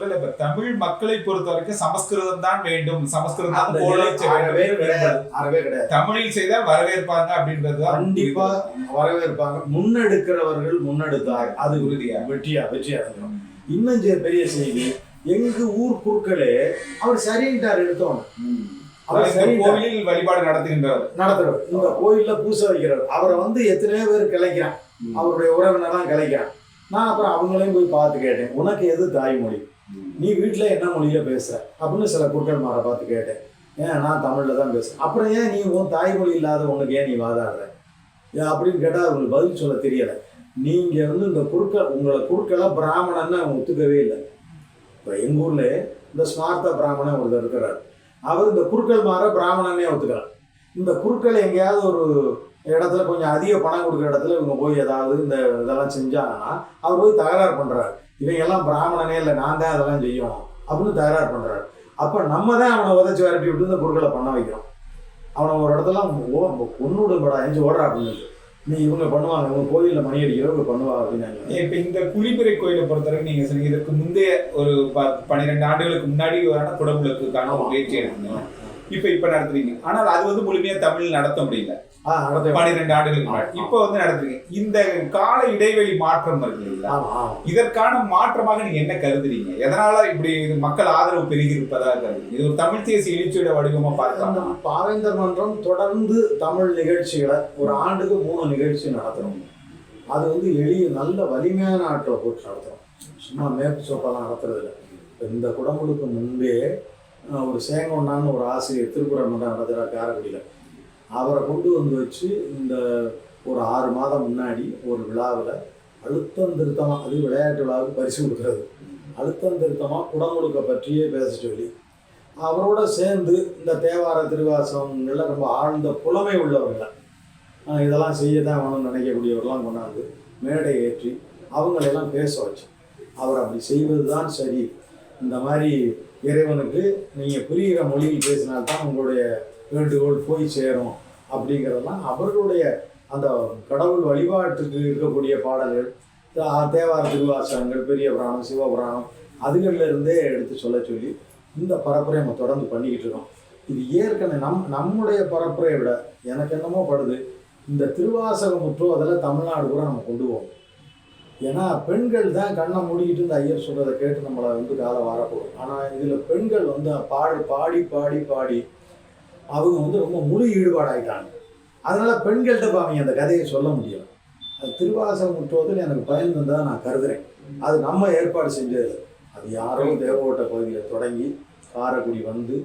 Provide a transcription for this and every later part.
சொல்லல இப்ப தமிழ் மக்களை பொறுத்த வரைக்கும் சமஸ்கிருதம் தான் வேண்டும். சமஸ்கிருதம் தான் செய்ய அறவே கிடையாது. தமிழில் செய்தால் வரவேற்பாங்க அப்படின்றது கண்டிப்பா வரவேற்பாங்க. முன்னெடுக்கிறவர்கள் முன்னெடுத்தார். அது உறுதியா வெற்றியா வெற்றி அடைஞ்சிடும் இன்னும் பெரிய செய்தி எங்க ஊர் குறுக்களே அவர் சரின்ட்டார் எடுத்தோம் அவர் கோவிலில் வழிபாடு நடத்துகின்றவர். நடத்துறவர். இந்த கோயில்ல பூசை வைக்கிறவர். அவரை வந்து எத்தனையோ பேர் கிளைக்கிறான். அவருடைய உறவினர்லாம் கிளைக்கிறான். நான் அப்புறம் அவங்களையும் போய் பார்த்து கேட்டேன். உனக்கு எது தாய்மொழி? நீ வீட்டில் என்ன மொழியில் பேசுற? அப்படின்னு சில குறுக்கள் பார்த்து கேட்டேன். ஏன் நான் தமிழில் தான் பேசுகிறேன் அப்புறம் ஏன் நீ உன் தாய்மொழி இல்லாத உனக்கு ஏன் நீ வாதாடுற? ஏன் அப்படின்னு கேட்டால் அவங்களுக்கு பதில் சொல்ல தெரியலை. நீங்கள் வந்து இந்த குறுக்க உங்களை குறுக்கெல்லாம் பிராமணன்னு அவங்க ஒத்துக்கவே இல்லை. இப்போ எங்கள் ஊரில் இந்த ஸ்மார்த்த பிராமணன் ஒருத்தர் இருக்கிறார். அவர் இந்த குறுக்கள் மாற பிராமணனே ஒத்துக்கிறார். இந்த குறுக்கள் எங்கேயாவது ஒரு இடத்துல கொஞ்சம் அதிக பணம் கொடுக்குற இடத்துல இவங்க போய் ஏதாவது இந்த இதெல்லாம் செஞ்சாங்கன்னா அவர் போய் தகராறு பண்ணுறாரு இவங்க எல்லாம் பிராமணனே இல்லை நான் தான் அதெல்லாம் செய்யணும் அப்படின்னு தகராறு பண்றாரு. அப்ப நம்ம தான் அவனை உதச்சி விரட்டி விட்டு இந்த குறுக்களை பண்ண வைக்கிறோம். அவனை ஒரு இடத்துல ஓ பொண்ணுடும்படா எஞ்சி ஓடுறா அப்படின்னு நீ இவங்க பண்ணுவாங்க இவங்க கோயில்ல மணி அடிக்கிற இவங்க பண்ணுவா அப்படின்னு இப்ப இந்த குளிமுறை கோயிலை பொறுத்தவரைக்கும் நீங்க சொன்னீங்க இதற்கு முந்தைய ஒரு ப- பன்னிரெண்டு ஆண்டுகளுக்கு முன்னாடி வரான குடமுழுக்குக்கான ஒரு முயற்சி எடுத்தீங்க. இப்ப இப்ப நடத்துறீங்க. ஆனால் அது வந்து முழுமையா தமிழ் நடத்த முடியல. பன்னிரெண்டு ஆண்டுகளுக்கு இப்ப வந்து நடத்துறீங்க இந்த கால இடைவெளி மாற்றம் இதற்கான மாற்றமாக நீங்க என்ன கருதுறீங்க? எதனால இப்படி இது மக்கள் ஆதரவு பெருகி இருப்பதாக கருதுறீங்க இது ஒரு தமிழ் தேசிய எழுச்சியோட வடிவமா பார்க்கலாம். நம்ம பாவேந்தர் மன்றம் தொடர்ந்து தமிழ் நிகழ்ச்சிகளை ஒரு ஆண்டுக்கு மூணு நிகழ்ச்சி நடத்துறோம். அது வந்து எளிய நல்ல வலிமையான ஆட்களை போட்டு நடத்துறோம். சும்மா மேற்கு சோப்பெல்லாம் நடத்துறது இல்லை இந்த குடமுழுக்கு முன்பே ஒரு சேங்கொண்டான்னு ஒரு ஆசிரியர் திருக்குறள் மன்றம் நடத்துகிறார் காரைக்குடியில். அவரை கொண்டு வந்து வச்சு இந்த ஒரு ஆறு மாதம் முன்னாடி ஒரு விழாவில் அழுத்தம் திருத்தமாக அது விளையாட்டு விழாவுக்கு பரிசு கொடுக்குறது. அழுத்தம் திருத்தமாக குடமுழுக்க பற்றியே பேச சொல்லி அவரோட சேர்ந்து இந்த தேவார திருவாசகங்கள்ல ரொம்ப ஆழ்ந்த புலமை உள்ளவர்கள். இதெல்லாம் செய்ய தான் வேணும்னு நினைக்கக்கூடியவர்களாம் கொண்டாந்து மேடை ஏற்றி அவங்களெல்லாம் பேச வச்சு. அவர் அப்படி செய்வது தான் சரி. இந்த மாதிரி இறைவனுக்கு நீங்கள் புரிகிற மொழியில் பேசினால்தான் உங்களுடைய வேண்டுகோள் போய் சேரும் அப்படிங்கிறதெல்லாம் அவர்களுடைய அந்த கடவுள் வழிபாட்டுக்கு இருக்கக்கூடிய பாடல்கள். தேவார திருவாசகங்கள் பெரிய புராணம் சிவபுராணம் அதுகள்ல இருந்தே எடுத்து சொல்ல சொல்லி இந்த பரப்புரை நம்ம தொடர்ந்து பண்ணிக்கிட்டு இருக்கோம். இது ஏற்கனவே நம் நம்முடைய பரப்புரையை விட எனக்கு என்னமோ படுது. இந்த திருவாசக முற்றோ அதெல்லாம் தமிழ்நாடு கூட நம்ம கொண்டு போவோம். ஏன்னா பெண்கள் தான் கண்ணை மூடிக்கிட்டு இந்த ஐயர் சொல்கிறத கேட்டு நம்மளை வந்து காலை வரப்போகும் ஆனால் இதில் பெண்கள் வந்து பாடு பாடி பாடி பாடி அவங்க வந்து ரொம்ப முழு ஈடுபாடாகிட்டாங்க அதனால் பெண்கள்கிட்ட இப்ப அவங்க அந்த கதையை சொல்ல முடியும் அது திருவாசகம் முற்றுவதில் எனக்கு பயன் தான் நான் கருதுறேன். அது நம்ம ஏற்பாடு செஞ்சது. அது யாரோ தேவகோட்டை பகுதியில் தொடங்கி காரைக்குடி வந்து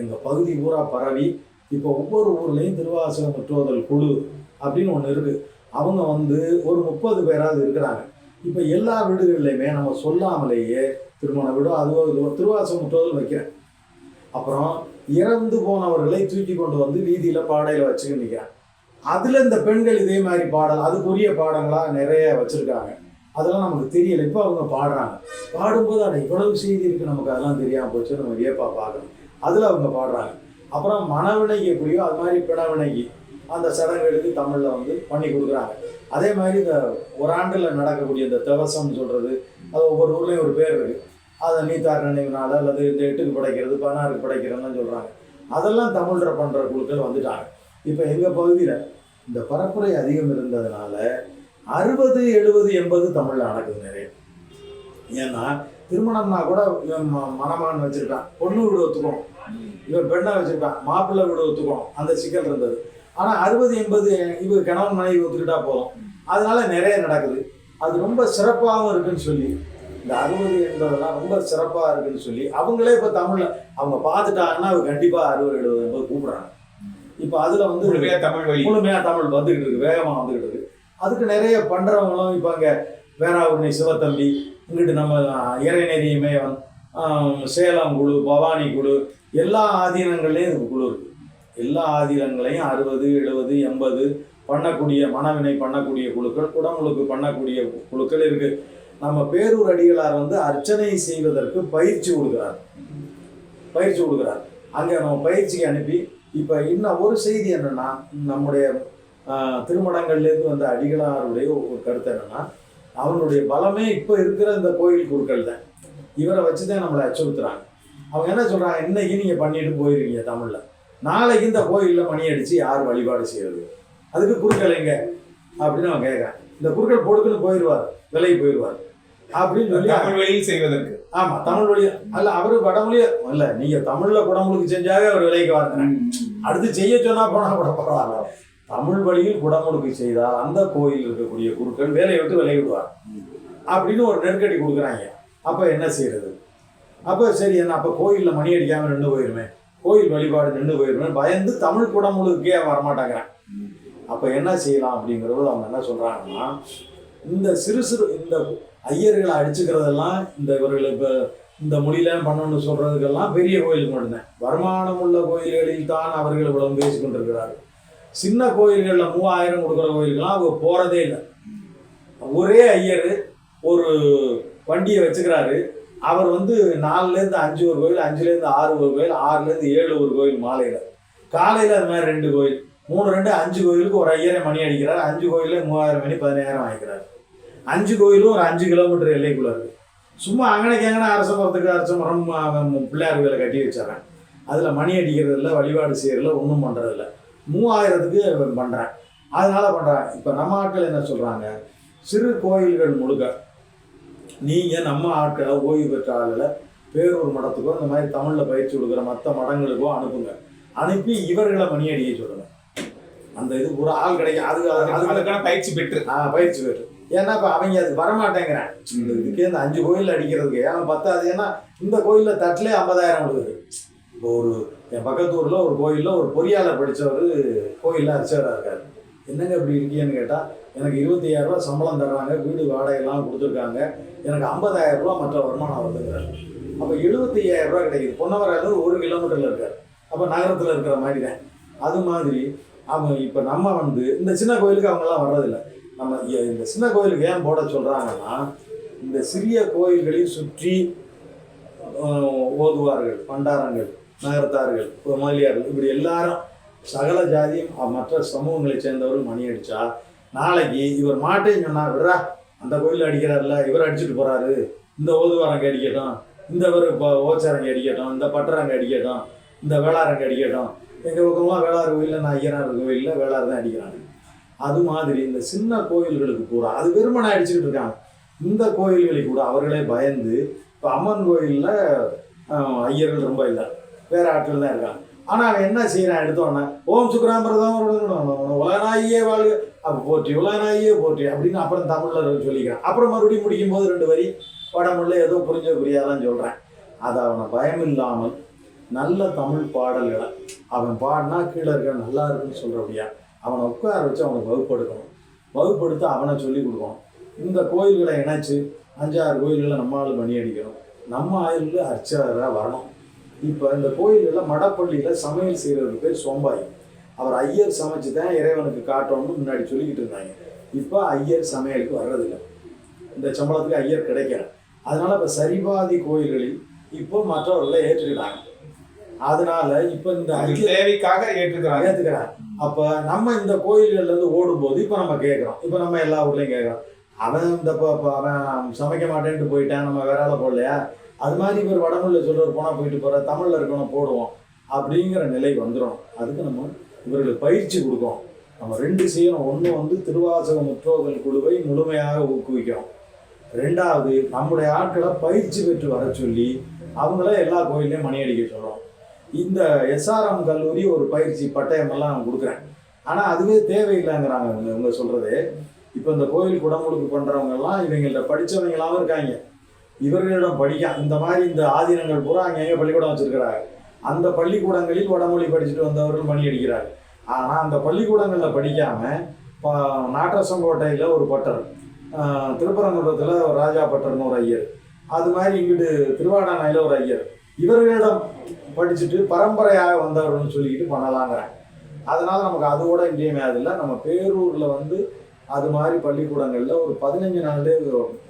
எங்கள் பகுதி பூரா பரவி இப்போ ஒவ்வொரு ஊர்லேயும் திருவாசகம் முற்றுவதல் குழு அப்படின்னு ஒன்று இருக்குது அவங்க வந்து ஒரு முப்பது பேராவது இருக்கிறாங்க. இப்போ எல்லா வீடுகள்லையுமே நம்ம சொல்லாமலேயே திருமண வீடோ அதுவோ இதுவோ திருவாசகம் முற்றுவதல் வைக்கிறேன். அப்புறம் இறந்து போனவர்களை தூக்கி கொண்டு வந்து வீதியில் பாடையில் வச்சுக்க நிற்கிறேன் அதில் இந்த பெண்கள் இதே மாதிரி பாடல் அதுக்குரிய பாடங்களாக நிறைய வச்சுருக்காங்க. அதெல்லாம் நமக்கு தெரியல. இப்போ அவங்க பாடுறாங்க. பாடும்போது அட இவ்வளவு செய்தி இருக்குது நமக்கு அதெல்லாம் தெரியாமல் போச்சு. நம்ம வியப்பா பார்க்கணும். அதில் அவங்க பாடுறாங்க. அப்புறம் மனவினைக்கு எப்படியோ அது மாதிரி பிணவினைக்கு அந்த சடங்குகளுக்கு தமிழில் வந்து பண்ணி கொடுக்குறாங்க. அதே மாதிரி இந்த ஒரு ஆண்டில் நடக்கக்கூடிய இந்த தவசம்னு சொல்கிறது அது ஒவ்வொரு ஊர்லேயும் ஒரு பேர் இருக்குது அதை நீத்தார் நினைவு அல்லது இந்த எட்டுக்கு படைக்கிறது பதினாறுக்கு படைக்கிறதுலாம் சொல்கிறாங்க அதெல்லாம் தமிழில் பண்ணுற குழுக்கள் வந்துட்டாங்க. இப்போ எங்கள் பகுதியில் இந்த பரப்புரை அதிகம் இருந்ததுனால அறுபது எழுபது எண்பது தமிழில் நடக்குது நிறைய. ஏன்னா திருமணம்னா கூட இவன் ம- மணமகன் வச்சுருக்கான் பொண்ணு வீடு ஒத்துக்கணும். இவன் பெண்ணை வச்சுருக்கான் மாப்பிள்ளை வீடு ஒத்துக்கணும். அந்த சிக்கல் இருந்தது. ஆனால் அறுபது எண்பது இவ கணவன் மனைவி ஒத்துக்கிட்டா போதும். அதனால நிறைய நடக்குது. அது ரொம்ப சிறப்பாகவும் இருக்குன்னு சொல்லி இந்த அறுபது எண்பதெல்லாம் ரொம்ப சிறப்பாக இருக்குன்னு சொல்லி அவங்களே இப்போ தமிழில் அவங்க பார்த்துட்டாங்கன்னா அவங்க கண்டிப்பாக அறுபது எழுபது எண்பது கூப்பிடுறாங்க. இப்போ அதில் வந்து முழுமையா தமிழ் வழி. முழுமையாக தமிழ் வந்துகிட்டு இருக்கு வேகமாக வந்துகிட்டு இருக்கு. அதுக்கு நிறைய பண்ணுறவங்களும் இப்போ அங்கே வேறாவூர்ணி சிவத்தம்பி இங்கிட்டு நம்ம இறைநெறி இமயவன் ஆம், சேலம் குழு பவானி குழு எல்லா ஆதீனங்கள்லையும் இதுக்கு குழு இருக்கு. எல்லா ஆதீனங்களையும் அறுபது எழுபது எண்பது பண்ணக்கூடிய மனவினை பண்ணக்கூடிய குழுக்கள் குடமுழுக்கு பண்ணக்கூடிய குழுக்கள் இருக்கு. நம்ம பேரூர் அடிகளார் வந்து அர்ச்சனை செய்வதற்கு பயிற்சி கொடுக்குறார். பயிற்சி கொடுக்குறார். அங்கே நம்ம பயிற்சிக்கு அனுப்பி இப்போ இன்னும் ஒரு செய்தி என்னன்னா நம்முடைய திருமணங்கள்லேருந்து வந்த அடிகளாருடைய ஒரு கருத்து என்னென்னா அவனுடைய பலமே இப்போ இருக்கிற இந்த கோயில் குருக்கள் தான் இவரை வச்சு தான் நம்மளை அச்சுறுத்துறாங்க. அவங்க என்ன சொல்கிறாங்க இன்னைக்கு நீங்கள் பண்ணிட்டு போயிருக்கீங்க தமிழில். நாளைக்கு இந்த கோயிலில் மணி அடித்து யார் வழிபாடு செய்யறது? அதுக்கு குறுக்கள் எங்க? அப்படின்னு அவன் கேட்குறான். இந்த குறுக்கள் பொடுக்குன்னு போயிடுவார் விலைக்கு போயிடுவார் அப்படின்னு சொல்லி தமிழ் வழியில் செய்வதற்கு. ஆமா தமிழ் வழி அல்ல அவரு வடமொழிய இல்ல நீங்க தமிழ்ல குடமுழுக்கு செஞ்சாவே அவர் விலைக்கு வாங்குறேன் அடுத்து செய்ய சொன்னா போனா கூட பரவாயில்ல. தமிழ் வழியில் குடமுழுக்கு செய்தால் அந்த கோயில் இருக்கக்கூடிய குருக்கள் வேலையை விட்டு விலை விடுவார் அப்படின்னு ஒரு நெருக்கடி கொடுக்குறாங்க. அப்ப என்ன செய்யறது? அப்ப சரி என்ன அப்ப கோயில்ல மணி அடிக்காம நின்று போயிருமே. கோயில் வழிபாடு நின்று போயிருமே. பயந்து தமிழ் குடமுழுக்கே வரமாட்டாங்கிறான். அப்ப என்ன செய்யலாம் அப்படிங்கிறது அவங்க என்ன சொல்றாங்கன்னா இந்த சிறு சிறு இந்த ஐயர்களை அடிச்சுக்கிறதெல்லாம் இந்த இவர்கள் இப்போ இந்த மொழியில பண்ணணும்னு சொல்றதுக்கெல்லாம் பெரிய கோயிலுக்கு மட்டும்தான். வருமானம் உள்ள கோயில்களில் தான் அவர்கள் இவ்வளவு பேசி கொண்டிருக்கிறார்கள். சின்ன கோயில்களில் மூவாயிரம் கொடுக்குற கோயிலுக்கெல்லாம் அவங்க போகிறதே இல்லை. ஒரே ஐயர் ஒரு வண்டியை வச்சுக்கிறாரு. அவர் வந்து நாலுலேருந்து அஞ்சு ஒரு கோயில் அஞ்சுலேருந்து ஆறு ஒரு கோயில் ஆறுலேருந்து ஏழு ஒரு கோயில் மாலையில். காலையில் அது மாதிரி ரெண்டு கோயில் மூணு ரெண்டு அஞ்சு கோயிலுக்கு ஒரு ஐயாயிரம் மணி அடிக்கிறார். அஞ்சு கோயிலில் மூவாயிரம் மணி பதினாயிரம் வாங்கிக்கிறார் அஞ்சு கோயிலும் ஒரு அஞ்சு கிலோமீட்டர் எல்லைக்குள்ள இருக்கு. சும்மா அங்கனைக்கு அங்கன அரச மரத்துக்கு அரச மரம் பிள்ளையார் கோயிலை கட்டி வச்சிடறேன். அதில் மணி அடிக்கிறது இல்லை வழிபாடு செய்யறதில்ல ஒன்றும் பண்ணுறதில்ல மூவாயிரத்துக்கு பண்ணுறேன் அதனால பண்ணுறேன் இப்போ நம்ம ஆட்கள் என்ன சொல்கிறாங்க சிறு கோயில்கள் முழுக்க நீங்கள் நம்ம ஆட்களை ஓய்வு பெற்ற ஆளுகளை பேரூர் மடத்துக்கோ இந்த மாதிரி தமிழில் பயிற்சி கொடுக்குற மற்ற மடங்களுக்கோ அனுப்புங்க. அனுப்பி இவர்களை மணி அடிக்க சொல்லுங்க. அந்த இது ஒரு ஆள் கிடைக்கும். அது அதுக்கான பயிற்சி பெற்று. ஆ, பயிற்சி பெற்று. ஏன்னா இப்போ அவங்க அது வரமாட்டேங்கிறேன் இந்த இதுக்கே இந்த அஞ்சு கோயில் அடிக்கிறதுக்கு ஏன்னா பத்தாது. ஏன்னா இந்த கோயிலில் தட்டிலே ஐம்பதாயிரம் கொடுக்குது இப்போ ஒரு என் பக்கத்து ஊரில் ஒரு கோயிலில் ஒரு பொறியாளர் படித்தவர் கோயிலில் அர்ச்சகராக இருக்கார். என்னங்க இப்படி இருக்கீங்கன்னு கேட்டால் எனக்கு இருபத்தையாயிரம் சம்பளம் தர்றாங்க வீடு வாடகையெல்லாம் கொடுத்துருக்காங்க. எனக்கு ஐம்பதாயிரம் மற்ற வருமானம் வருதுங்கிறாரு அப்போ எழுபத்தையாயிரம் ரூபாய் கிடைக்குது. பொன்னவராயில் ஒரு கிலோமீட்டரில் இருக்கார். அப்போ நகரத்தில் இருக்கிற மாதிரி தான் அது மாதிரி அவங்க இப்போ நம்ம வந்து இந்த சின்ன கோயிலுக்கு அவங்கெல்லாம் வர்றதில்லை. நம்ம இந்த சின்ன கோயிலுக்கு ஏன் போட சொல்கிறாங்கன்னா இந்த சிறிய கோயில்களையும் சுற்றி ஓதுவார்கள் பண்டாரங்கள் நகரத்தார்கள் முதலியார்கள் இப்படி எல்லாரும் சகல ஜாதியும் மற்ற சமூகங்களை சேர்ந்தவரும் மணி அடித்தா நாளைக்கு இவர் மாட்டேன்னு சொன்னால் விட்றா அந்த கோயிலில் அடிக்கிறார்ல இவர் அடிச்சுட்டு போகிறாரு இந்த ஓதுவாரங்க அடிக்கட்டும் இந்த ஒரு ஓச்சாரங்க அடிக்கட்டும் இந்த பட்டரங்க அடிக்கட்டும் இந்த வேளாரங்க அடிக்கட்டும். எங்கள் பக்கமாக வேளாறு கோயிலில் நான் ஐயனார் கோயிலில் வேளாறு தான் அடிக்கிறாங்க. அது மாதிரி இந்த சின்ன கோயில்களுக்கு கூட அது வெறுமனை அடிச்சுக்கிட்டு இருக்காங்க. இந்த கோயில்களை கூட அவர்களே பயந்து இப்போ அம்மன் கோயிலில் ஐயர்கள் ரொம்ப இல்லை. வேற ஆட்கள் தான் இருக்காங்க. ஆனால் அவன் என்ன செய்யறான் எடுத்தோன்னே ஓம் சுக்ராமிரதம் உலகநாயே வாழ்க. அப்போ போற்றி உலகநாயே போற்றி அப்படின்னு அப்புறம் தமிழில் சொல்லிக்கிறான். அப்புறம் மறுபடியும் முடிக்கும் போது ரெண்டு வரி வடமொழில ஏதோ புரிஞ்ச புரியாதான் சொல்கிறேன் அதை அவனை பயம் இல்லாமல் நல்ல தமிழ் பாடல்களை அவன் பாடினா கீழே இருக்க நல்லா இருக்குன்னு சொல்கிறபடியா அவனை உட்கார வச்சு அவனுக்கு வகுப்படுத்தணும் வகுப்படுத்த அவனை சொல்லி கொடுக்கணும். இந்த கோயில்களை இணைச்சு அஞ்சாறு கோயில்களை நம்மளால் பண்ணி அடிக்கணும். நம்ம ஆயுளில் அர்ச்சகராக வரணும். இப்போ இந்த கோயில்களில் மடப்பள்ளியில் சமையல் செய்கிறதுக்கு பேர் சோம்பாய். அவர் ஐயர் சமைச்சு தான் இறைவனுக்கு காட்டணும்னு முன்னாடி சொல்லிக்கிட்டு இருந்தாங்க. இப்போ ஐயர் சமையலுக்கு வர்றதில்லை. இந்த சம்பளத்துக்கு ஐயர் கிடைக்கல. அதனால இப்போ சரிபாதி கோயில்களில் இப்போ மற்றவர்களை ஏற்றுக்கிட்டாங்க அதனால இப்போ இந்த தேவைக்காக ஏற்றுக்கிறாங்க. ஏத்துக்கிறாங்க அப்போ நம்ம இந்த கோயில்கள்லேருந்து ஓடும்போது இப்போ நம்ம கேட்குறோம் இப்போ நம்ம எல்லா ஊர்லேயும் கேட்குறோம் அவன் இந்த இப்போ அவன் சமைக்க மாட்டேன்ட்டு போயிட்டான் நம்ம வேற ஆளை போடலையா? அது மாதிரி இவர் வடமொழியில் சொல்கிற போனால் போயிட்டு போகிற தமிழில் இருக்கணும் போடுவோம். அப்படிங்கிற நிலை வந்துடும் அதுக்கு நம்ம இவர்களுக்கு பயிற்சி கொடுக்கும் நம்ம ரெண்டு செய்யணும். ஒன்று வந்து திருவாசக முற்றோர்கள் குழுவை முழுமையாக ஊக்குவிக்கிறோம் ரெண்டாவது நம்முடைய ஆட்களை பயிற்சி பெற்று வர சொல்லி அவங்கள எல்லா கோயிலையும் மணி அடிக்க சொல்கிறோம் இந்த எஸ்ஆர்எம் கல்லூரி ஒரு பயிற்சி பட்டயமெல்லாம் நான் கொடுக்குறேன். ஆனால் அதுவே தேவையில்லைங்கிறாங்க இவங்க இவங்க சொல்கிறது இப்போ இந்த கோயில் குடமுழுக்கு பண்ணுறவங்கெல்லாம் இவங்கள்ட்ட படித்தவங்களாகவும் இருக்காங்க. இவர்களிடம் படிக்க இந்த மாதிரி இந்த ஆதீனங்கள் பூரா அங்கேயே பள்ளிக்கூடம் வச்சுருக்கிறாங்க அந்த பள்ளிக்கூடங்களில் வடமொழி படிச்சுட்டு வந்தவர்கள் மணி அடிக்கிறார் ஆனால் அந்த பள்ளிக்கூடங்களில் படிக்காமல் இப்போ நாட்டரசங்கோட்டையில் ஒரு பட்டர் திருப்பரங்குன்றத்தில் ஒரு ராஜா பட்டர்னு ஒரு ஐயர். அது மாதிரி இங்கிட்டு திருவாடானையில் ஒரு ஐயர். இவர்களிடம் படிச்சுட்டு பரம்பரையாக வந்தவர்கள்னு சொல்லிக்கிட்டு பண்ணலாங்கிறேன் அதனால் நமக்கு அது கூட இன்றியமையாதில்லை நம்ம பேரூரில் வந்து அது மாதிரி பள்ளிக்கூடங்களில் ஒரு பதினஞ்சு நாள்லேயே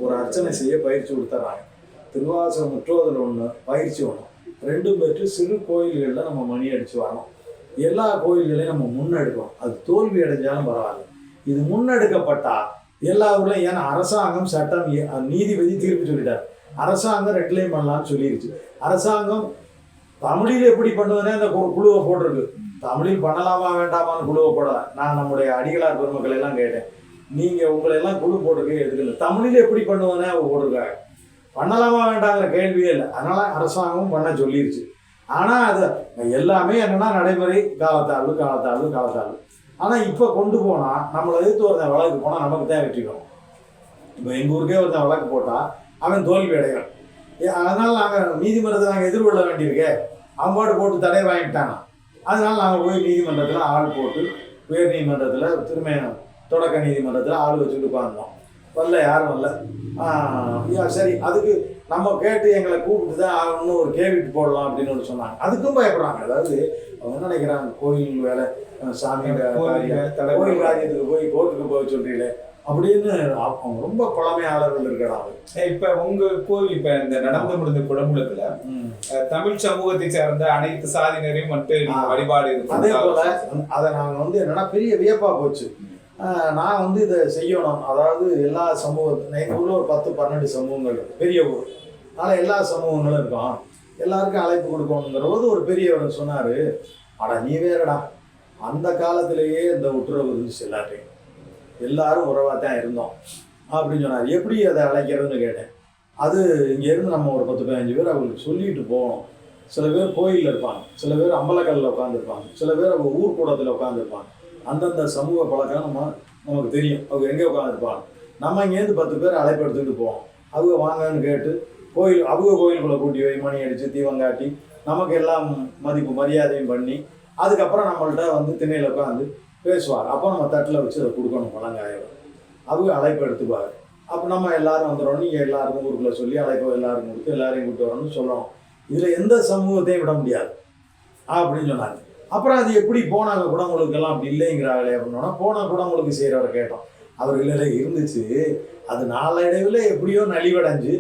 ஒரு அர்ச்சனை செய்ய பயிற்சி கொடுத்துட்றாங்க திருவாசகம் முற்றுவதில் ஒன்று பயிற்சி ஒன்று ரெண்டும் பெற்று சிறு கோயில்களில் நம்ம மணி அடித்து வரணும் எல்லா கோயில்களையும் நம்ம முன்னெடுக்கணும். அது தோல்வி அடைஞ்சாலும் பரவாயில்ல. இது முன்னெடுக்கப்பட்டால் எல்லா ஊர்லையும் ஏன்னா அரசாங்கம் சட்டம் நீதிபதி தீர்ப்பு சொல்லிட்டார். அரசாங்கம் ரெட்லைன் பண்ணலாம்னு சொல்லிருச்சு. அரசாங்கம் தமிழில் எப்படி பண்ணுவதுன்னே அந்த குழுவை போட்டிருக்கு. தமிழில் பண்ணலாமா வேண்டாமான்னு குழுவை போடலாம் நான் நம்முடைய அடிகளார் பெருமக்கள் எல்லாம் கேட்டேன். நீங்கள் உங்களை எல்லாம் குழு போட்டிருக்கே எதுக்கு இல்லை? தமிழில் எப்படி பண்ணுவேனே அவங்க போட்டிருக்காங்க. பண்ணலாமா வேண்டாங்கிற கேள்வியே இல்லை. அதனால் அரசாங்கமும் பண்ண சொல்லிருச்சு. ஆனால் அது எல்லாமே என்னென்னா நடைமுறை காலத்தாழ்வு காலத்தாழ்வு காலத்தாழ்வு. ஆனால் இப்போ கொண்டு போனால் நம்மளை எதிர்த்து ஒருத்தன் வழக்கு போனால் நமக்கு தான் வெற்றிக்கும் இப்போ எங்கள் ஊருக்கே ஒருத்தன் வழக்கு போட்டால் அவன் தோல்வி அடைகிறான். ஏ- நீதிமன்றத்தை நாங்க எதிர்கொள்ள வேண்டியிருக்கே. அவன் பாட்டு தடை வாங்கிட்டாங்க அதனால நாங்கள் போய் நீதிமன்றத்தில் ஆள் போட்டு உயர் நீதிமன்றத்தில் திரும்ப தொடக்க நீதிமன்றத்தில் ஆள் வச்சுட்டு உட்கார்ந்தோம். வரல யாரும் வரல. சரி அதுக்கு நம்ம கேட்டு எங்களை கூப்பிட்டு தான் இன்னும் ஒரு கேவிட்டு போடலாம் அப்படின்னு ஒன்று சொன்னாங்க. அதுக்கும் பயப்படுறாங்க. அதாவது அவங்க என்ன நினைக்கிறாங்க? கோயில் வேலை சாமி கோயில் தலைவர் காரியத்துக்கு போய் கோர்ட்டுக்கு போக சொல்றீங்களே. அப்படின்னு அவங்க ரொம்ப பழமையாளர்கள் இருக்கிறாங்க. இப்ப உங்க கோவில் இப்ப இந்த நடந்து முடிந்த குடமுழுக்குல தமிழ் சமூகத்தை சார்ந்த அனைத்து சாதியினரையும் மட்டும் நீங்க. வழிபாடு அதே போல அதை நாங்கள் வந்து என்னன்னா பெரிய வியப்பா போச்சு. நான் வந்து இதை செய்யணும். அதாவது எல்லா சமூகத்து எங்கள் ஊரில் ஒரு பத்து பன்னெண்டு சமூகங்கள் இருக்கு. பெரிய ஊர். அதனால் எல்லா சமூகங்களும் இருக்கும் எல்லாருக்கும் அழைப்பு கொடுக்கணுங்கிற போது ஒரு பெரியவர் சொன்னார் அட நீ வேறடா. அந்த காலத்திலேயே இந்த உத்தரவு இருந்துச்சு எல்லாத்தையும் எல்லாரும் உறவாக தான் இருந்தோம். அப்படின்னு சொன்னார். எப்படி அதை அழைக்கிறதுன்னு கேட்டேன். அது இங்கேருந்து நம்ம ஒரு பத்து பதினஞ்சு பேர் அவங்களுக்கு சொல்லிட்டு போகணும் சில பேர் கோயிலில் இருப்பாங்க. சில பேர் அம்பலக்கல்லில் உட்காந்துருப்பாங்க சில பேர் அவங்க ஊர் கூடத்தில் உட்காந்துருப்பாங்க அந்தந்த சமூக பழக்கம் நம்ம நமக்கு தெரியும். அவங்க எங்கே உட்காந்துருப்பாங்க நம்ம இங்கேருந்து பத்து பேர் அழைப்பு எடுத்துக்கிட்டு போவோம். அவங்க வாங்கன்னு கேட்டு கோயில் அவங்க கோயிலுக்குள்ளே கூட்டி போய் மணி அடித்து தீவங்காட்டி நமக்கு எல்லாம் மதிப்பு மரியாதையும் பண்ணி அதுக்கப்புறம் நம்மள்கிட்ட வந்து திண்ணையில் உட்காந்து பேசுவார். அப்போ நம்ம தட்டில் வச்சு அதை கொடுக்கணும் பழங்காயம் அவங்க அழைப்பு எடுத்துப்பார். அப்போ நம்ம எல்லாரும் வந்துடும் நீங்கள் எல்லாருக்கும் ஊருக்குள்ளே சொல்லி அழைப்பு எல்லாரும் கொடுத்து எல்லாரையும் கூப்பிட்டு வரணும்னு சொல்லணும் இதில் எந்த சமூகத்தையும் விட முடியாது. அப்படின்னு சொன்னாங்க. அப்புறம் அது எப்படி போனாங்க குடங்களுக்கெல்லாம் அப்படி இல்லைங்கிறாங்களே அப்படின்னா போன குடங்களுக்கு செய்கிறவரை கேட்டோம். அவர் இல்லை இல்லை இருந்துச்சு. அது நாளடைவில் எப்படியோ நலிவடைஞ்சு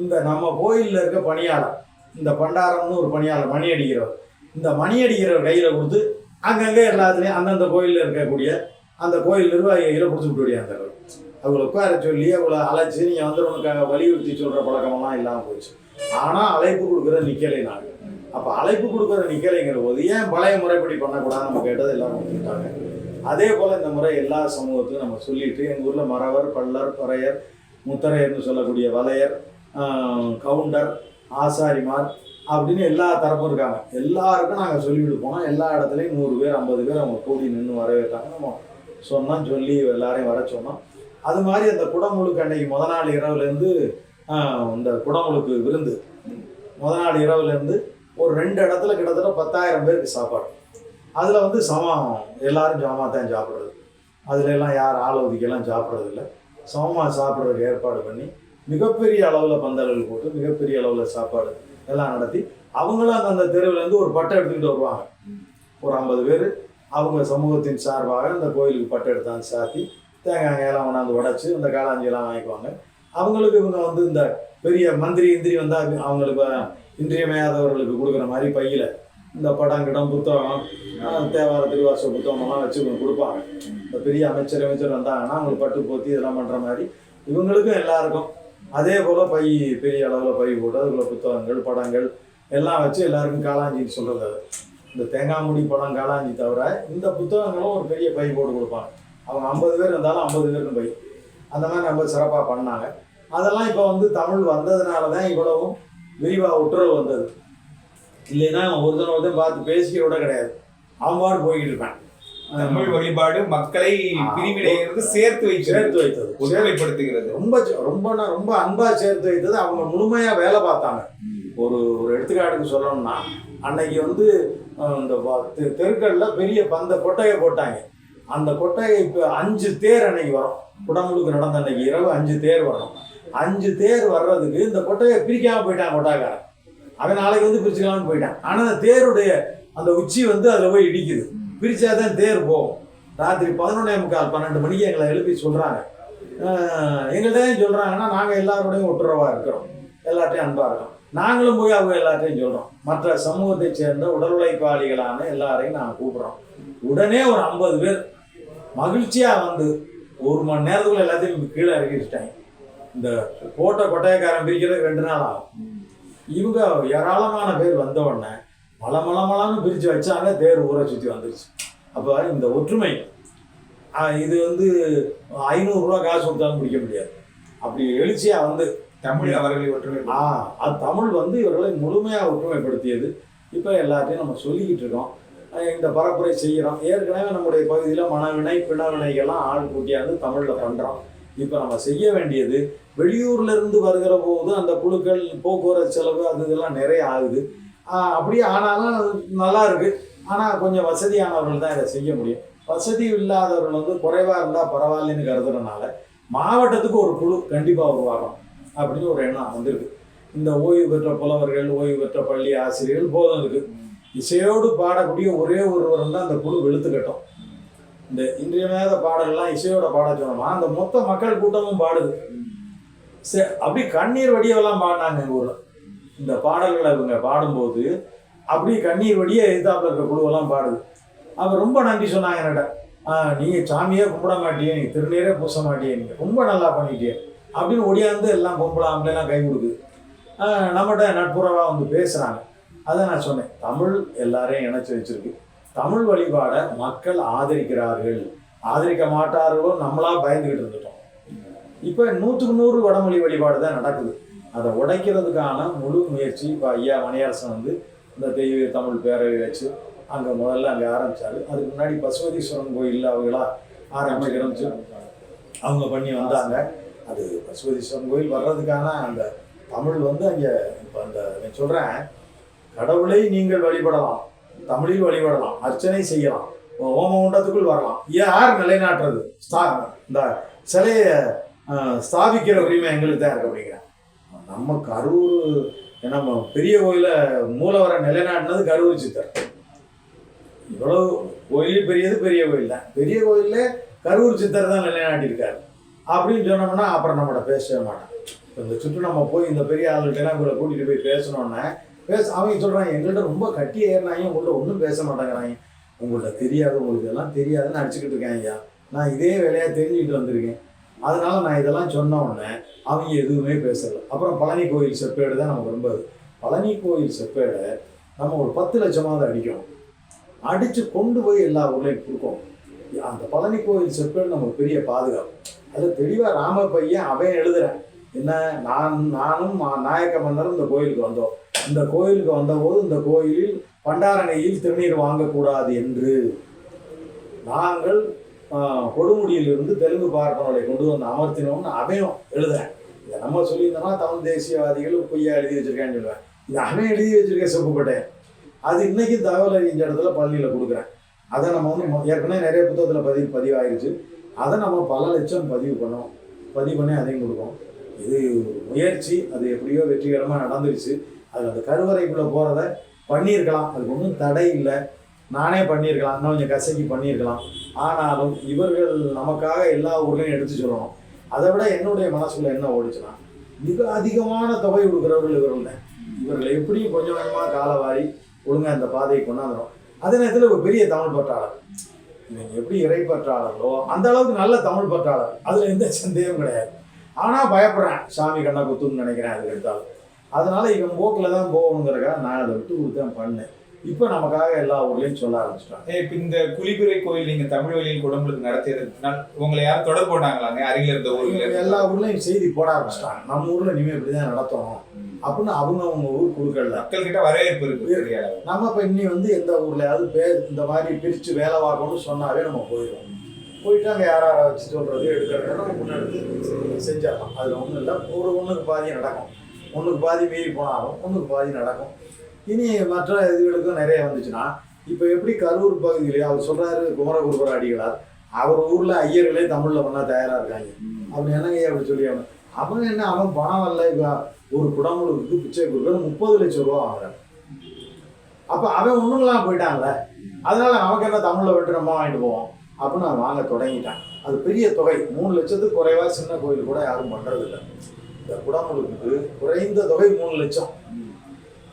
இந்த நம்ம கோயிலில் இருக்க பணியாளர் இந்த பண்டாரம்னு ஒரு பணியாளர் மணி அடிக்கிறவர் இந்த மணி அடிக்கிறவர் கையில் கொடுத்து அங்கங்கே எல்லாத்துலேயும் அந்தந்த கோயிலில் இருக்கக்கூடிய அந்த கோயில் நிர்வாகிகளை பிடிச்சி விட்டு ஓடியாந்தார் அவங்கள உட்கார சொல்லி அவளை அழைச்சி நீங்கள் வந்து உனக்கு வலியுறுத்தி சொல்கிற பழக்கமெல்லாம் இல்லாமல் போச்சு ஆனால் அழைப்பு கொடுக்குற நிற்கலை நாங்கள் அப்போ அழைப்பு கொடுக்குற நிற்கலைங்கிற போது ஏன் பழைய முறைப்படி பண்ணக்கூடாது நம்ம கேட்டது எல்லாரும் வந்துட்டாங்க அதே போல் இந்த முறை எல்லா சமூகத்தையும் நம்ம சொல்லிட்டு எங்கள் ஊரில் மறவர் பல்லர் பறையர் முத்தரையர்னு சொல்லக்கூடிய வலையர் கவுண்டர் ஆசாரிமார் அப்படின்னு எல்லா தரப்பும் இருக்காங்க. எல்லாருக்கும் நாங்கள் சொல்லிவிட்டு போனோம். எல்லா இடத்துலையும் நூறு பேர் ஐம்பது பேர் அவங்க கூடி நின்று வரவேற்றாங்க. நம்ம சொன்னோம் சொல்லி எல்லாரையும் வர சொன்னோம். அது மாதிரி அந்த குடமுழுக்கு அன்னைக்கு முத நாள் இரவுலேருந்து இந்த குடமுழுக்கு விருந்து. முத நாள் இரவுலேருந்து ஒரு ரெண்டு இடத்துல கிட்டத்தட்ட பத்தாயிரம் பேருக்கு சாப்பாடு. அதில் வந்து சமம். எல்லாரும் சமமாக தான் சாப்பிட்றது. அதுல எல்லாம் யார் ஆள் ஒதுக்கியெல்லாம் சாப்பிட்றது இல்லை சமமாக சாப்பிட்றதுக்கு ஏற்பாடு பண்ணி மிகப்பெரிய அளவில் பந்தல்கள் போட்டு மிகப்பெரிய அளவில் சாப்பாடு எல்லாம் நடத்தி அவங்களும் அந்த அந்த தெருவுலேருந்து ஒரு பட்டை எடுத்துக்கிட்டு வருவாங்க. ஒரு ஐம்பது பேர். அவங்க சமூகத்தின் சார்பாக அந்த கோயிலுக்கு பட்டை எடுத்தாங்க சாத்தி தேங்காய் எல்லாம் கொண்டாந்து உடச்சி அந்த காளாஞ்சியெல்லாம் வாங்கிக்குவாங்க. அவங்களுக்கு இவங்க வந்து இந்த பெரிய மந்திரி இந்திரி வந்தால் அவங்களுக்கு இன்றியமையாதவர்களுக்கு கொடுக்குற மாதிரி பையில் இந்த படம் கிடம் புத்தகம் தேவார திருவாச புத்தகமெல்லாம் வச்சு இவங்க கொடுப்பாங்க. இந்த பெரிய அமைச்சர் அமைச்சர் வந்தாங்கன்னா அவங்களுக்கு பட்டு போத்தி இதெல்லாம் பண்ணுற மாதிரி இவங்களுக்கும் எல்லாருக்கும் அதே போல் பை பெரிய அளவில் பை போட்டு அதுக்குள்ள புத்தகங்கள் படங்கள் எல்லாம் வச்சு எல்லாருக்கும் காளாஞ்சின்னு சொல்கிறது அது. இந்த தேங்காய் முடி படம் காளாஞ்சி தவிர இந்த புத்தகங்களும் ஒரு பெரிய பை போட்டு கொடுப்பாங்க. அவங்க ஐம்பது பேர் இருந்தாலும் ஐம்பது பேருக்கு பை. அந்த மாதிரி நம்ம சிறப்பாக பண்ணாங்க. அதெல்லாம் இப்போ வந்து தமிழ் வந்ததுனால தான் இவ்வளவும் விரிவாக உற்றவு வந்தது. இல்லைன்னா ஒருத்தன் ஒருத்தன் பார்த்து பேசிக்க விட கிடையாது. அவன் பாடு போய்கிட்டு இருப்பான். தமிழ் வழிபாடு மக்களை பிரிவினையிலிருந்து சேர்த்து வைக்கிறது சேர்த்து வைத்தது. ஒற்றுமைப்படுத்துகிறது. ரொம்ப ரொம்ப ரொம்ப அன்பா சேர்த்து வைத்தது. அவங்க முழுமையா வேலை பார்த்தாங்க. ஒரு ஒரு எடுத்துக்காட்டுக்கு சொல்லணும்னா அன்னைக்கு வந்து இந்த தெருக்கள்ல பெரிய பந்த கொட்டையை போட்டாங்க. அந்த கொட்டையை இப்போ அஞ்சு தேர் அன்னைக்கு வரும். குடமுழுக்கு நடந்த அன்னைக்கு இரவு அஞ்சு தேர் வரும். அஞ்சு தேர் வர்றதுக்கு இந்த கொட்டையை பிரிக்காம போயிட்டான் கொட்டாக்காரன். அவன் நாளைக்கு வந்து பிரிச்சுக்கலாம்னு போயிட்டான். ஆனா அந்த தேருடைய அந்த உச்சி வந்து அதில் போய் இடிக்குது. பிரிச்சாதான் தேர் போகும். ராத்திரி பதினொன்னே முக்கால் பன்னெண்டு மணிக்கு எங்களை எழுப்பி சொல்கிறாங்க எங்கள்கிட்ட சொல்கிறாங்கன்னா நாங்கள் சொல்றாங்கன்னா நாங்க எல்லாரோடையும் ஒட்டுறவா இருக்கிறோம். எல்லாத்தையும் அன்பாக இருக்கோம் நாங்களும் போய் அவங்க எல்லாத்தையும் சொல்கிறோம் மற்ற சமூகத்தை சேர்ந்த உடல் உழைப்பாளிகளான எல்லாரையும் நாங்கள் கூப்பிட்றோம். உடனே ஒரு ஐம்பது பேர் மகிழ்ச்சியாக வந்து ஒரு மணி நேரத்துக்குள்ள எல்லாத்தையும் கீழே இறக்கி இந்த கோட்டை கொட்டையக்காரன் பிரிக்கிறதுக்கு ரெண்டு நாள் ஆகும். இவங்க ஏராளமான பேர் வந்த உடனே மல மல மலன்னு பிரித்து வச்சாங்க தேர் ஊரை சுற்றி வந்துருச்சு. அப்போ இந்த ஒற்றுமை இது வந்து ஐநூறுரூவா காசு கொடுத்தாலும் பிடிக்க முடியாது. அப்படி எழுச்சியாக வந்து தமிழ் அவர்களை ஒற்றுமை ஆ அது தமிழ் வந்து இவர்களை முழுமையாக ஒற்றுமைப்படுத்தியது. இப்போ எல்லாத்தையும் நம்ம சொல்லிக்கிட்டு இருக்கோம். இந்த பரப்புரை செய்கிறோம் ஏற்கனவே நம்முடைய பகுதியில் மனவினை பிணவினைகள்லாம் ஆள் கூட்டியாந்து தமிழில் பண்ணுறோம் இப்போ நம்ம செய்ய வேண்டியது வெளியூர்ல இருந்து வருகிற போது அந்த குழுக்கள் போக்குவரத்து செலவு அது இதெல்லாம் நிறைய ஆகுது. அப்படியே ஆனாலும் நல்லா இருக்கு ஆனால் கொஞ்சம் வசதியானவர்கள் தான் இதை செய்ய முடியும். வசதி இல்லாதவர்கள் வந்து குறைவாக இருந்தால் பரவாயில்லைன்னு கருதுறதுனால மாவட்டத்துக்கு ஒரு குழு கண்டிப்பாக உருவாகும் அப்படின்னு ஒரு எண்ணம் வந்திருக்கு. இந்த ஓய்வு பெற்ற புலவர்கள் ஓய்வு பெற்ற பள்ளி ஆசிரியர்கள் போதும் இருக்கு. இசையோடு பாடக்கூடிய ஒரே ஒருவர் தான் அந்த குழு வெளுத்துக்கட்டும் இந்த இன்றியமையாத பாடல்கள்லாம் இசையோட பாட சொன்னோமா அந்த மொத்த மக்கள் கூட்டமும் பாடுது. சரி அப்படி கண்ணீர் வடியெல்லாம் பாடினாங்க எங்கள் ஊரில். இந்த பாடல்களை இவங்க பாடும்போது அப்படியே கண்ணீர் வழியே எதிர்த்தாப்புல இருக்க குழுவெல்லாம் பாடுது. அப்போ ரொம்ப நன்றி சொன்னாங்க என்கிட்ட. நீங்கள் சாமியே கும்பிட மாட்டியே நீங்கள் திருநீரே பூச மாட்டியே நீங்கள் ரொம்ப நல்லா பண்ணிட்டே அப்படின்னு ஒடியாந்து எல்லாம் பொம்பளை ஆம்பளைலாம் கை கொடுக்குது. நம்மகிட்ட நட்புறவாக வந்து பேசுகிறாங்க அதை நான் சொன்னேன். தமிழ் எல்லாரையும் இணைச்சி வச்சிருக்கு. தமிழ் வழிபாடை மக்கள் ஆதரிக்கிறார்கள். ஆதரிக்க மாட்டார்களோ நம்மளா பயந்துக்கிட்டு இருந்துட்டோம். இப்போ நூற்றுக்கு நூறு வடமொழி வழிபாடு தான் நடக்குது. அதை உடைக்கிறதுக்கான முழு முயற்சி இப்போ ஐயா மணியரசன் வந்து இந்த தெய்வ தமிழ் பேரவை வச்சு அங்கே முதல்ல அங்கே ஆரம்பித்தார் அதுக்கு முன்னாடி பசுபதீஸ்வரன் கோயிலில் அவங்களா ஆரம்பிச்சு அவங்க பண்ணி வந்தாங்க. அது பசுபதீஸ்வரன் கோயில் வர்றதுக்கான அந்த தமிழ் வந்து அங்கே இப்போ அந்த நான் சொல்கிறேன் கடவுளை நீங்கள் வழிபடலாம் தமிழில் வழிபடலாம் அர்ச்சனை செய்யலாம் ஓமகுண்டத்துக்குள் வரலாம். யார் நிலைநாட்டுறது? ஸ்தா இந்த சிலையை ஸ்தாபிக்கிற உரிமை எங்களுக்கு தான் இருக்கு அப்படிங்கிறேன் நம்ம கரூர் நம்ம பெரிய கோயில மூலவரை நிலைநாட்டினது கரூர் சித்தர். இவ்வளவு கோயில் பெரியது பெரிய கோயில் தான். பெரிய கோயில்ல கரூர் சித்தர் தான் நிலைநாட்டியிருக்காரு. அப்படின்னு சொன்னோம்னா அப்புறம் நம்மளோட பேசவே மாட்டான். இந்த சுற்று நம்ம போய் இந்த பெரிய ஆளுகிட்டலாம் இவங்களை கூட்டிகிட்டு போய் பேசணுன்னா பேச அவங்க சொல்கிறாங்க எங்கள்கிட்ட ரொம்ப கட்டி ஏறினாங்க உங்கள்கிட்ட ஒன்றும் பேச மாட்டேங்கிறாங்க. உங்கள்கிட்ட தெரியாது உங்களுக்கு இதெல்லாம் தெரியாதுன்னு அடிச்சுக்கிட்டு இருக்கேன் ஐயா. நான் இதே வேலையாக தெரிஞ்சுக்கிட்டு வந்திருக்கேன். அதனால நான் இதெல்லாம் சொன்ன உடனே அவங்க எதுவுமே பேசல. அப்புறம் பழனி கோயில் செப்பேடு தான் நமக்கு ரொம்ப பழனி கோயில் செப்பேடை நம்ம ஒரு பத்து லட்சமாவது அடிக்கணும் அடித்து கொண்டு போய் எல்லா ஊர்லேயும் கொடுக்கும். அந்த பழனி கோயில் செப்பேடு நமக்கு பெரிய பாதுகாப்பு. அது தெளிவாக ராம பையன் அவன் எழுதுறேன். என்ன? நான் நானும் மா- நாயக்க மன்னரும் இந்த கோயிலுக்கு வந்தோம். இந்த கோயிலுக்கு வந்தபோது இந்த கோயிலில் பண்டாரணையில் திருநீர் வாங்கக்கூடாது என்று. நாங்கள் கொடுமுடியிலிருந்து தெலுங்கு பார்ப்பனர்களை கொண்டு வந்து அமர்த்தினோம்னு அவன் எழுதுறேன். இதை நம்ம சொல்லியிருந்தோம்னா தமிழ் தேசியவாதிகள் பொய்யா எழுதி வச்சிருக்கேன்னு சொல்லுவேன். இது அவன் எழுதி வச்சிருக்கேன் செப்புப்பட்டேன் அது இன்னைக்கு தகவல் அறிஞ்ச இடத்துல பள்ளியில் கொடுக்குறேன். அதை நம்ம வந்து ஏற்கனவே நிறைய புத்தகத்தில் பதிவு பதிவாயிருச்சு. அதை நம்ம பல லட்சம் பதிவு பண்ணோம். பதிவு பண்ணி அதையும் கொடுப்போம். இது முயற்சி அது எப்படியோ வெற்றிகரமாக நடந்துருச்சு. அது அந்த கருவறைக்குள்ளே போகிறத பண்ணியிருக்கலாம். அதுக்கு ஒன்றும் தடை இல்லை. நானே பண்ணியிருக்கலாம் இன்னும் கொஞ்சம் கசக்கி பண்ணியிருக்கலாம். ஆனாலும் இவர்கள் நமக்காக எல்லா ஊர்லையும் எடுத்து சொல்லணும். அதை விட என்னுடைய மனசுக்குள்ள என்ன ஓடிச்சுன்னா மிக அதிகமான தொகை கொடுக்குறவர்கள் இவர்கள் தான். இவர்களை எப்படியும் கொஞ்சம் கொஞ்சமாக காலவாரி ஒழுங்காக இந்த பாதையை கொண்டாந்துடும் அதே நேரத்தில் ஒரு பெரிய தமிழ் பற்றாளர். இவங்க எப்படி இறை பற்றாளர்களோ அந்த அளவுக்கு நல்ல தமிழ் பற்றாளர். அதில் எந்த சந்தேகமும் கிடையாது. ஆனால் பயப்படுறேன். சாமி கண்ணா குத்துன்னு நினைக்கிறேன் அதுக்கு எடுத்தாலும். அதனால இவன் போக்கில் தான் போகணுங்கிறக்காக நான் அதை விட்டு கொடுத்தேன் பண்ணேன். இப்போ நமக்காக எல்லா ஊர்லேயும் சொல்ல ஆரம்பிச்சிட்டாங்க. இப்ப இந்த குளிபிறை கோயில் நீங்க தமிழ் வழியில் குடம்புக்கு நடத்தியதுனால் உங்களை யாரும் தொடர்பு கொண்டாங்களாங்க அருகில் இருந்த ஊர்ல? எல்லா ஊர்லேயும் செய்தி போட ஆரம்பிச்சிட்டாங்க. நம்ம ஊரில் இனிமேல் இப்படி தான் நடத்தணும் அப்படின்னு அவங்க அவங்க ஊர் குழுக்கள்ல. மக்கள் கிட்ட வரவேற்பு இருக்கு. நம்ம இப்போ இன்னி வந்து எந்த ஊர்லயாவது பே இந்த மாதிரி பிரித்து வேலை பார்க்கணும்னு சொன்னாவே நம்ம போயிடுவோம். போயிட்டு அங்கே யார் யாரை வச்சு சொல்கிறது எடுக்கிறது நம்ம முன்னெடுத்து செஞ்சிடலாம். அதில் ஒன்றும் இல்லை. ஒரு ஒன்றுக்கு பாதி நடக்கும். ஒன்றுக்கு பாதி மீறி போனாலும் ஒன்றுக்கு பாதி நடக்கும். இனி மற்ற இதுகளுக்கும் நிறைய வந்துச்சுன்னா இப்போ எப்படி கரூர் பகுதியிலே அவர் சொல்கிறாரு குமரகுருபர அடிகளார் அவர் ஊரில் ஐயர்களே தமிழில் பண்ணால் தயாராக இருக்காங்க. அவன் என்னங்க அப்படி சொல்லி அவன் அவங்க என்ன அவன் பணம் வரல இப்போ ஒரு குடமுழுக்கு பிச்சை கொடுக்குற முப்பது லட்சம் ரூபா வாங்குறான் அப்போ அவன் ஒன்றுங்களாம் போயிட்டான்ல. அதனால அவனுக்கு என்ன தமிழில் விட்டு நம்ம வாங்கிட்டு போவோம். அப்படின்னு அவன் வாங்க தொடங்கிட்டான். அது பெரிய தொகை. மூணு லட்சத்துக்கு குறைவா சின்ன கோயில் கூட யாரும் பண்ணுறதில்ல இந்த குடமுழுக்கு குறைந்த தொகை மூணு லட்சம்.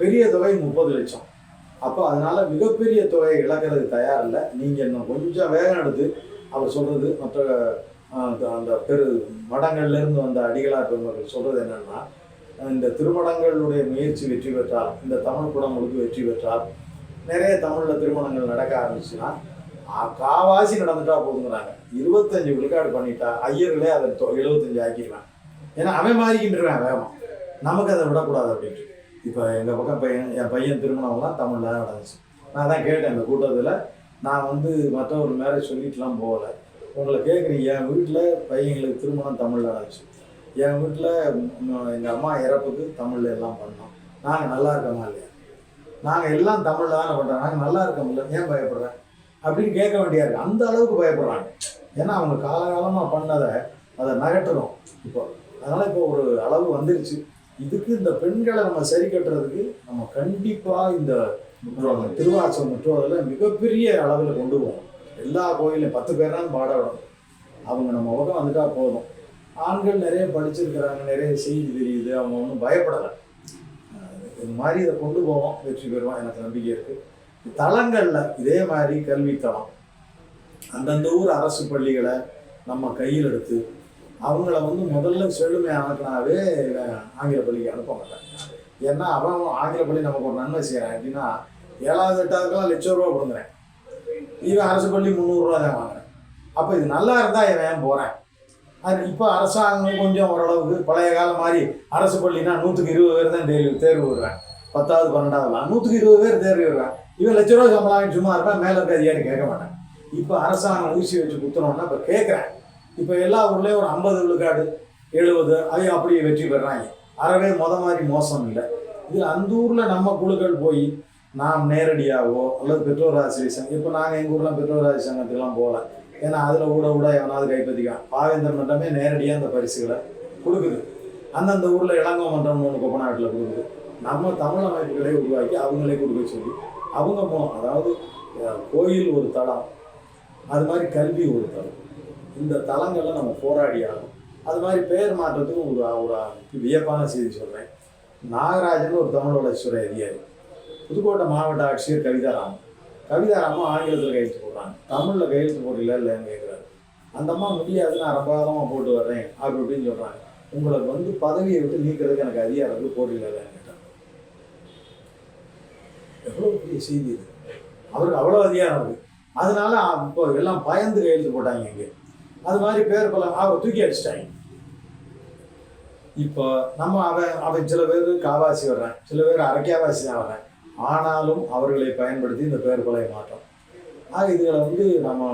பெரிய தொகை முப்பது லட்சம். அப்போ அதனால மிகப்பெரிய தொகையை இழக்கிறது தயார் இல்லை. நீங்கள் இன்னும் கொஞ்சம் வேகம் எடுத்து அவர் சொல்றது மற்ற அந்த அந்த பெரு மடங்கள்லேருந்து வந்த அடிகளார் பெருமக்கள் சொல்றது என்னன்னா இந்த திருமணங்களுடைய முயற்சி வெற்றி பெற்றால் இந்த தமிழ் குடங்களுக்கு வெற்றி பெற்றால் நிறைய தமிழில் திருமணங்கள் நடக்க ஆரம்பிச்சுன்னா காவாசி நடந்துட்டா போதுங்கிறாங்க. இருபத்தஞ்சு விழுக்காடு பண்ணிட்டா ஐயர்களே அதை தொ- எழுபத்தஞ்சு ஆக்கிடுவேன். ஏன்னா அவன் மாறிக்கின்றான் வேகமாக நமக்கு அதை விடக்கூடாது அப்படின்ட்டு. இப்போ எங்கள் பக்கம் பையன் என் பையன் திருமணம்லாம் தமிழில் தான் நடந்துச்சு. நான் தான் கேட்டேன் இந்த கூட்டத்தில் நான் வந்து மற்ற ஒரு மேரேஜ் சொல்லிட்டுலாம் போகல. உங்களை கேட்குறீங்க என் வீட்டில் பையங்களுக்கு திருமணம் தமிழில் நடந்துச்சு. என் வீட்டில் எங்கள் அம்மா இறப்புக்கு தமிழில் எல்லாம் பண்ணோம். நாங்கள் நல்லா இருக்கோமா இல்லையா? நாங்கள் எல்லாம் தமிழில் தானே பண்ணுறோம் நாங்கள் நல்லா இருக்கோம்ல ஏன் பயப்படுறேன் அப்படின்னு கேட்க வேண்டியா இருக்கு. அந்த அளவுக்கு பயப்படுறாங்க. ஏன்னா அவங்க காலகாலமாக பண்ணதை அதை நகட்டணும் இப்போ அதனால் இப்போ ஒரு அளவு வந்துருச்சு. இதுக்கு இந்த பெண்களை நம்ம சரி கட்டுறதுக்கு நம்ம கண்டிப்பாக இந்த திருவாசம் முற்றுவதில் மிகப்பெரிய அளவில் கொண்டு போவோம் எல்லா கோயிலையும் பத்து பேராலும் பாட விடணும். அவங்க நம்ம பக்கம் வந்துட்டா போதும். ஆண்கள் நிறைய படிச்சிருக்கிறாங்க நிறைய செய்தி தெரியுது. அவங்க ஒன்றும் பயப்படலை. இந்த மாதிரி இதை கொண்டு போவோம். வெற்றி பெறுவோம். எனக்கு நம்பிக்கை இருக்கு. தளங்களில் இதே மாதிரி கல்வி தளம் அந்தந்த ஊர் அரசு பள்ளிகளை நம்ம கையில் எடுத்து அவங்கள வந்து முதல்ல செழுமை அனுப்பினாவே ஆங்கில பள்ளிக்கு அனுப்ப மாட்டாங்க ஏன்னா அவன் ஆங்கில பள்ளி நமக்கு ஒரு நன்மை செய்கிறான் எப்படின்னா ஏழாவது எட்டாவதுக்கெல்லாம் லட்சம் ரூபா கொடுங்குறேன் இவன் அரசு பள்ளி முந்நூறுரூவா தான் வாங்குறேன். அப்போ இது நல்லா இருந்தால் இவன் போகிறேன் அது இப்போ அரசாங்கம் கொஞ்சம் ஓரளவுக்கு பழைய காலம் மாதிரி அரசு பள்ளினா நூற்றுக்கு இருபது பேர் தான் தேர்வு தேர்வு வருவேன் பத்தாவது பன்னெண்டாவதுலாம் நூற்றுக்கு இருபது பேர் தேர்வு வருவேன் இவன் லட்ச ரூபா சம்பளம் சும்மா இருப்பேன் மேலே இருக்க அதிகாரி கேட்க மாட்டேன். இப்போ அரசாங்கம் ஊசி வச்சு குத்துனோம்னா இப்போ கேட்குறேன் இப்போ எல்லா ஊர்லேயும் ஒரு ஐம்பது விழுக்காடு எழுபது அது அப்படியே வெற்றி பெறாங்க. அறவே மொத மாதிரி மோசம் இல்லை. இதில் அந்த ஊரில் நம்ம குழுக்கள் போய் நாம் நேரடியாகவோ அல்லது பெற்றோர் ஆசிரியர் சங்கம் இப்போ நாங்கள் எங்கள் ஊர்லாம் பெற்றோர் ஆசிரியர் சங்கத்துக்கெல்லாம் போகல. ஏன்னா அதில் ஊட ஊட எவனாவது கைப்பற்றிக்கான் பாவேந்தர் மன்றமே நேரடியாக அந்த பரிசுகளை கொடுக்குது. அந்தந்த ஊரில் இளங்கோ மன்றம்னு ஒன்று கொப்பநாட்டில் கொடுக்குது. நம்ம தமிழ் அமைப்புகளை உருவாக்கி அவங்களே கொடுக்க சொல்லி அவங்க போகும் அதாவது கோயில் ஒரு தளம் அது மாதிரி கல்வி ஒரு தளம் இந்த தளங்களில் நம்ம போராடி ஆகணும். அது மாதிரி பெயர் மாற்றத்துக்கு ஒரு ஒரு வியப்பான செய்தி சொல்கிறேன் நாகராஜன் ஒரு தமிழ் வளர்ச்சித்துறை அதிகாரி. புதுக்கோட்டை மாவட்ட ஆட்சியர் கவிதாராமன் கவிதாராமன் ஆங்கிலத்தில் கையெழுத்து போடுறாங்க. தமிழில் கையெழுத்து போடல இல்லைன்னு கேட்குறாரு அந்த அம்மா முடியாது நான் ரொம்ப காலமாக போட்டு வர்றேன் அப்படி இப்படின்னு சொல்கிறாங்க உங்களுக்கு வந்து பதவியை விட்டு நீக்கிறதுக்கு எனக்கு அதிகாரம் வந்து போட்டியில் இல்லைன்னு கேட்டாங்க. எவ்வளோ பெரிய செய்தி இது. அவருக்கு அவ்வளோ அதிகாரம் இருக்குது அதனால இப்போ எல்லாம் பயந்து கையெழுத்து போட்டாங்க இங்கே. அது மாதிரி பேர் பல அவ தூக்கி அடிச்சிட்டாங்க. இப்போ நம்ம அவன் அவன் சில பேர் காவாசி வர்றேன் சில பேர் அரைக்காவாசி தான் வர்றேன். ஆனாலும் அவர்களை பயன்படுத்தி இந்த பேர் கொலை மாற்றம். ஆக இதுகளை வந்து நம்ம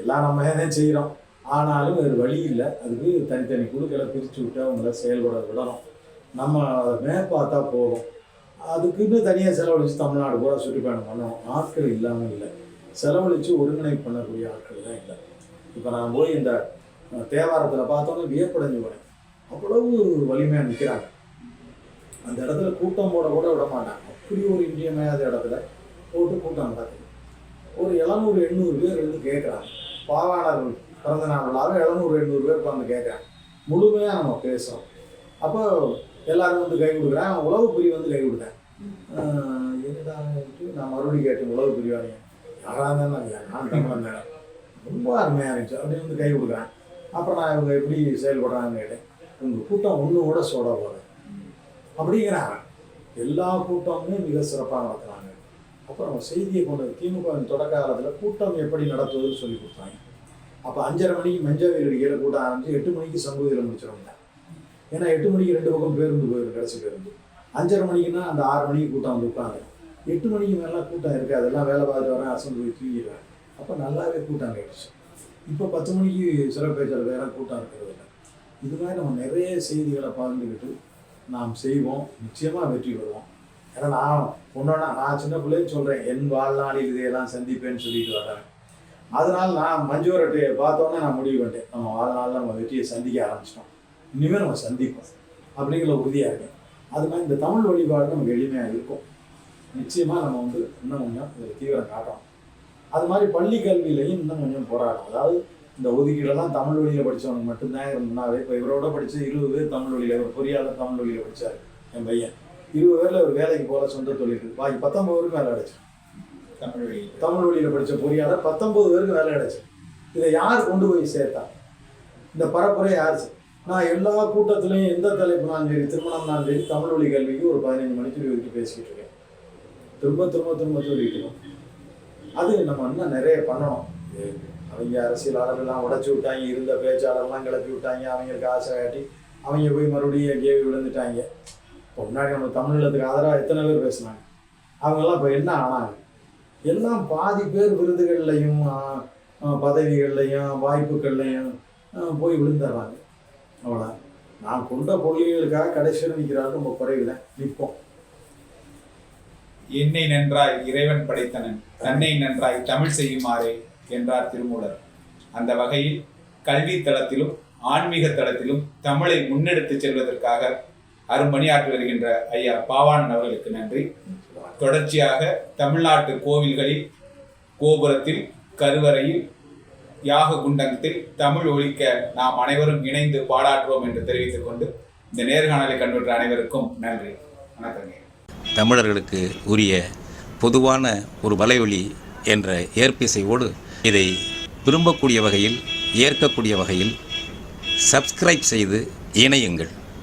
எல்லாம் நம்ம என்ன செய்கிறோம். ஆனாலும் வேறு வழி இல்லை. அதுக்கு தனித்தனி குழுக்களை பிரித்து விட்டு அவங்கள செயல்பட விடணும். நம்ம அதை மேற்பார்த்தா போதும். அதுக்குன்னு தனியாக செலவழித்து தமிழ்நாடு பூரா சுற்றுப்பயணம் பண்ணணும் ஆட்கள் இல்லாமல் இல்லை. செலவழித்து ஒருங்கிணைப்பு பண்ணக்கூடிய ஆட்கள் தான் இல்லை. இப்போ நான் போய் இந்த தேவாரத்தில் பார்த்தோன்னே வியப்படைஞ்சு போனேன். அவ்வளவு வலிமையாக நிற்கிறாங்க அந்த இடத்துல கூட்டம் போட கூட விட மாட்டாங்க. அப்படி ஒரு இன்றியமையாத இடத்துல போட்டு கூட்டம் நடக்குது. ஒரு எழுநூறு எண்ணூறு பேர் வந்து கேட்குறாங்க பாவாணர்கள் பிறந்த நாள் எழுநூறு எண்ணூறு பேர் உட்காந்து கேட்குறாங்க முழுமையாக நம்ம பேசுகிறோம் அப்போ எல்லாரும் வந்து கை கொடுக்குறேன் உழவு புரி வந்து கை கொடுத்தேன். ஆஹ் என்னடா நான் மறுபடியும் கேட்டேன் உழவு பிரிவாங்க யாராக இருந்தாலும் நான் தமிழன் ரொம்ப அருமையாக இருந்துச்சு. அப்படின்னு வந்து கை கொடுக்குறேன். அப்புறம் நான் இவங்க எப்படி செயல்படுறாங்கன்னு கேட்டேன். உங்கள் கூட்டம் ஒன்று கூட சோட போகிறேன் அப்படிங்கிறாங்க. எல்லா கூட்டமுமே மிக சிறப்பாக நடத்துனாங்க அப்புறம் செய்தியை கொண்டு திமுக தொடக்க காலத்தில் கூட்டம் எப்படி நடத்துவதுன்னு சொல்லி கொடுத்தாங்க. அப்போ அஞ்சரை மணிக்கு மஞ்சள் அடிக்கையில் கூட்டம் ஆரம்பிச்சு எட்டு மணிக்கு சங்கூதியில் முடிச்சிருவாங்க. ஏன்னா எட்டு மணிக்கு ரெண்டு பக்கம் பேருந்து போயிடும் கடைசி பேருந்து. அஞ்சரை மணிக்குன்னா அந்த ஆறு மணிக்கு கூட்டம் வந்து உட்காந்து எட்டு மணிக்கு மேலாம் கூட்டம் இருக்குது. அதெல்லாம் வேலை பார்த்து வரேன் அசந்து போய் தூங்கிடுவேன். அப்போ நல்லாவே கூட்டம் ஆகிடுச்சு இப்போ பத்து மணிக்கு சிறப்பு பேச்சல் வேற கூட்டம் இருக்கிறது இல்லை. இது மாதிரி நம்ம நிறைய செய்திகளை பகிர்ந்துக்கிட்டு நாம் செய்வோம். நிச்சயமாக வெற்றி பெறுவோம். ஏன்னா நான் ஒன்றா நான் சின்ன பிள்ளைன்னு சொல்கிறேன் என் வாழ்நாளில் இதையெல்லாம் சந்திப்பேன்னு சொல்லிட்டு வரேன் அதனால் நான் மஞ்சுவரட்டையை பார்த்தோன்னே நான் முடிவு பண்ணிட்டேன். நம்ம வாழ்நாளில் நம்ம வெற்றியை சந்திக்க ஆரம்பிச்சிட்டோம். இனிமேல் நம்ம சந்திப்போம். அப்படிங்கிற உறுதியாக இருக்கேன். அது மாதிரி இந்த தமிழ் வழிபாடு நமக்கு எளிமையாக இருக்கும். நிச்சயமாக நம்ம வந்து இன்னும் கொஞ்சம் இதில் தீவிரம் காட்டணும். அது மாதிரி பள்ளி கல்வியிலையும் இன்னும் கொஞ்சம் போராடும் அதாவது இந்த ஒதுக்கீடெல்லாம் தமிழ் வழியில் படித்தவனுக்கு மட்டும்தான் இருந்தாவே இப்போ இவரோட படித்த இருபது பேர் தமிழ் வழியில் ஒரு பொறியாளர் தமிழ் வழியில் படித்தார் என் பையன். இருபது பேரில் ஒரு வேலைக்கு போல சொந்த தொழில். பாக்கி பத்தொம்பது பேருக்கு வேலை கிடைச்சு தமிழ் வழி தமிழ் வழியில் படித்த பொறியாளர் பத்தொன்பது பேருக்கு வேலை கிடைச்சு இதை யார் கொண்டு போய் சேர்த்தா? இந்த பரப்புரை யார் நான் எல்லா கூட்டத்திலையும் எந்த தலைப்புனாலும் சரி திருமணம்னாலும் சரி தமிழ் வழி கல்விக்கு ஒரு பதினஞ்சு மணிக்கு வரைக்கும் பேசிக்கிட்டு இருக்கேன். திரும்ப திரும்ப திரும்ப சொல்லிக்கணும் அது நம்ம இன்னும் நிறைய பண்ணணும். அவங்க அரசியலாளர்கள்லாம் உடைச்சி விட்டாங்க இருந்த பேச்சாளர்லாம் கிளப்பி விட்டாங்க அவங்களுக்கு ஆசை காட்டி அவங்க போய் மறுபடியும் கேவி விழுந்துட்டாங்க. இப்போ முன்னாடி நம்ம தமிழத்துக்கு ஆதரவாக எத்தனை பேர் பேசினாங்க? அவங்கெல்லாம் இப்போ என்ன ஆனாங்க? எல்லாம் பாதி பேர் விருதுகள்லையும் பதவிகள்லையும் வாய்ப்புகள்லையும் போய் விழுந்துடுறாங்க. அவ்வளோ நான் கொண்ட பொருளிகளுக்காக கடைசியில் நிற்கிறாரு ரொம்ப குறையில நிற்போம் என்னை நன்றாய் இறைவன் படைத்தனன் தன்னை நன்றாய் தமிழ் செய்யுமாறே என்றார் திருமூலர். அந்த வகையில் கல்வி தளத்திலும் ஆன்மீக தளத்திலும் தமிழை முன்னெடுத்துச் செல்வதற்காக அரும்பணியாற்றி வருகின்ற ஐயா பாவாணன் அவர்களுக்கு நன்றி. தொடர்ச்சியாக தமிழ்நாட்டு கோவில்களில் கோபுரத்தில் கருவறையில் யாக குண்டத்தில் தமிழ் ஒழிக்க நாம் அனைவரும் இணைந்து பாடாற்றுவோம் என்று தெரிவித்துக் கொண்டு இந்த நேர்காணலை கண்டுற்ற அனைவருக்கும் நன்றி. வணக்கங்க. தமிழர்களுக்கு உரிய பொதுவான ஒரு வலைவழி என்ற ஏற்பிசையோடு இதை விரும்பக்கூடிய வகையில் ஏற்கக்கூடிய வகையில் சப்ஸ்கிரைப் செய்து இணையுங்கள்.